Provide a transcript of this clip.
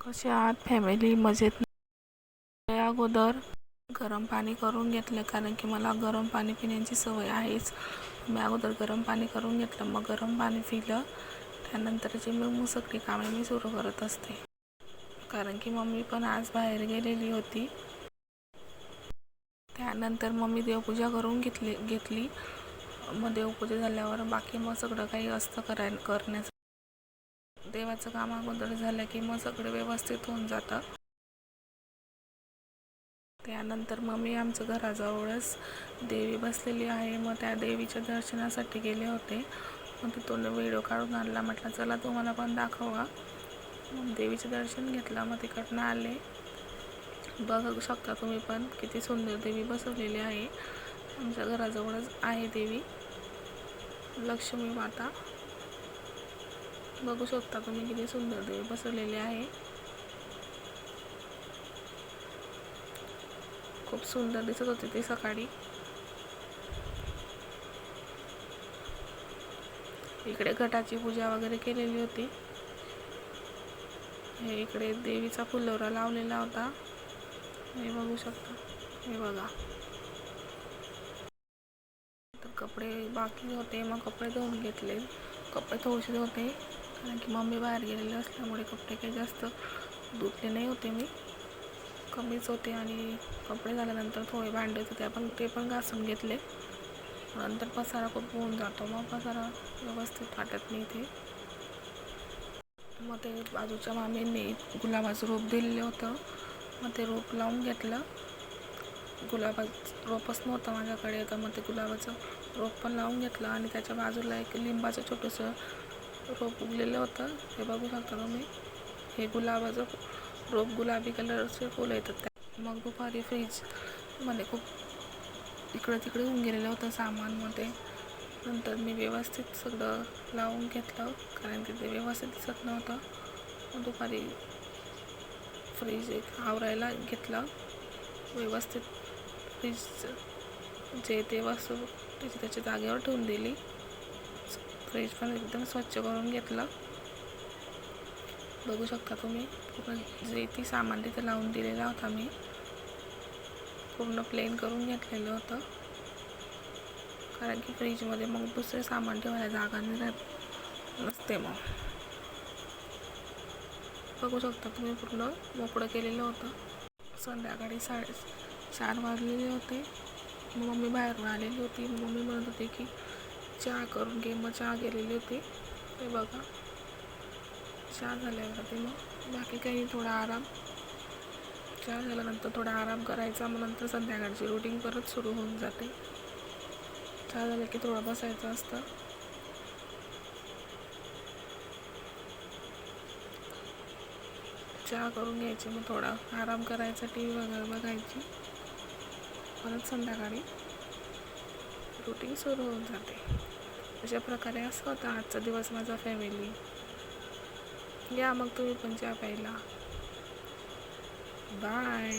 कसे आहात फॅमिली मजेत अगोदर गरम पाणी करून घेतलं कारण की मला गरम पाणी पिण्याची सवय आहेच. मी अगोदर गरम पाणी करून घेतलं मग गरम पाणी पिलं. त्यानंतरची मग मग सगळी कामे मी सुरू करत असते. कारण की मम्मी पण आज बाहेर गेलेली होती. त्यानंतर मग मी देवपूजा करून घेतली घेतली. मग देवपूजा झाल्यावर बाकी मग सगळं काही असतं कराय करण्याचं. देवाचं काम अगोदर झालं की मग सगळं व्यवस्थित होऊन जातं. त्यानंतर मग मी आमचं घराजवळच देवी बसलेली आहे. मग त्या देवीच्या दर्शनासाठी गेले होते. मग तिथून व्हिडिओ काढून आणला. म्हटलं चला तुम्हाला पण दाखवा. मग देवीचं दर्शन घेतलं. मग तिकडनं आले. बघू शकता तुम्ही पण किती सुंदर देवी बसवलेली आहे. आमच्या घराजवळच आहे देवी. लक्ष्मी माता. बघू शकता तुम्ही किती सुंदर देव बसवलेले आहे. खूप सुंदर दिसत होती ते सकाळी. इकडे घटाची पूजा वगैरे केलेली होती. हे इकडे देवीचा फुलोरा लावलेला होता. हे बघू शकता. हे बघा. तर कपडे बाकी होते मग कपडे धुवून घेतले. कपडे थोडेसे होते कारण की मम्मी बाहेर गेलेले असल्यामुळे कपडे काही जास्त धुतले नाही होते मी. कमीच होते आणि कपडे झाल्यानंतर थोडे भांडे होते ते पण ते पण घासून घेतले. नंतर पसारा खूप होऊन जातो मग पसारा व्यवस्थित वाटत नाही ते. मग ते बाजूच्या मामींनी गुलाबाचं रोप दिलेलं होतं. मग ते रोप लावून घेतलं. गुलाबाचं रोपच नव्हतं माझ्याकडे तर मग ते गुलाबाचं रोप पण लावून घेतलं आणि त्याच्या बाजूला एक लिंबाचं छोटंसं रोप उगलेलं होतं. हे बघू शकता तुम्ही. हे गुलाबाचं रोप गुलाबी कलरचे फुलं येतात. त्या मग दुपारी फ्रीजमध्ये खूप इकडं तिकडे होऊन गेलेलं होतं सामानमध्ये. नंतर मी व्यवस्थित सगळं लावून घेतलं कारण की ते व्यवस्थित दिसत नव्हतं. दुपारी फ्रीज एक आवरायला घेतलं. व्यवस्थित फ्रीज जे ते वस्तू त्याची त्याच्या जागेवर ठेवून दिली. फ्रीज पण एकदम स्वच्छ करून घेतलं. बघू शकता तुम्ही पूर्ण जे ती सामान तिथे लावून दिलेला होता मी पूर्ण प्लेन करून घेतलेलं होतं. कारण की फ्रीजमध्ये मग दुसरे सामान ठेवायला जागा नाही राहत नसते मग. बघू शकता तुम्ही पूर्ण मोकळं केलेलं होतं. संध्याकाळी साडे चार वाजलेले होते. मग मम्मी बाहेरून आलेली होती. मम्मी म्हणत होती की चहा करून घे. मग चहा गेलेली होती. ते बघा. चहा झाल्यावरती मग. बाकी काही थोडा आराम. चहा झाल्यानंतर थोडा आराम करायचा. मग नंतर संध्याकाळची रुटीन परत सुरू होऊन जाते. चहा झालं की थोडं बसायचं असतं. चहा करून घ्यायची. मग थोडा आराम करायचा टी व्ही वगैरे बघायची. परत संध्याकाळी. रुटीन सुरू होऊन जाते. अशा प्रकारे असं होता आजचा दिवस माझा फॅमिली या मग तुम्ही पण चहा प्यायला बाय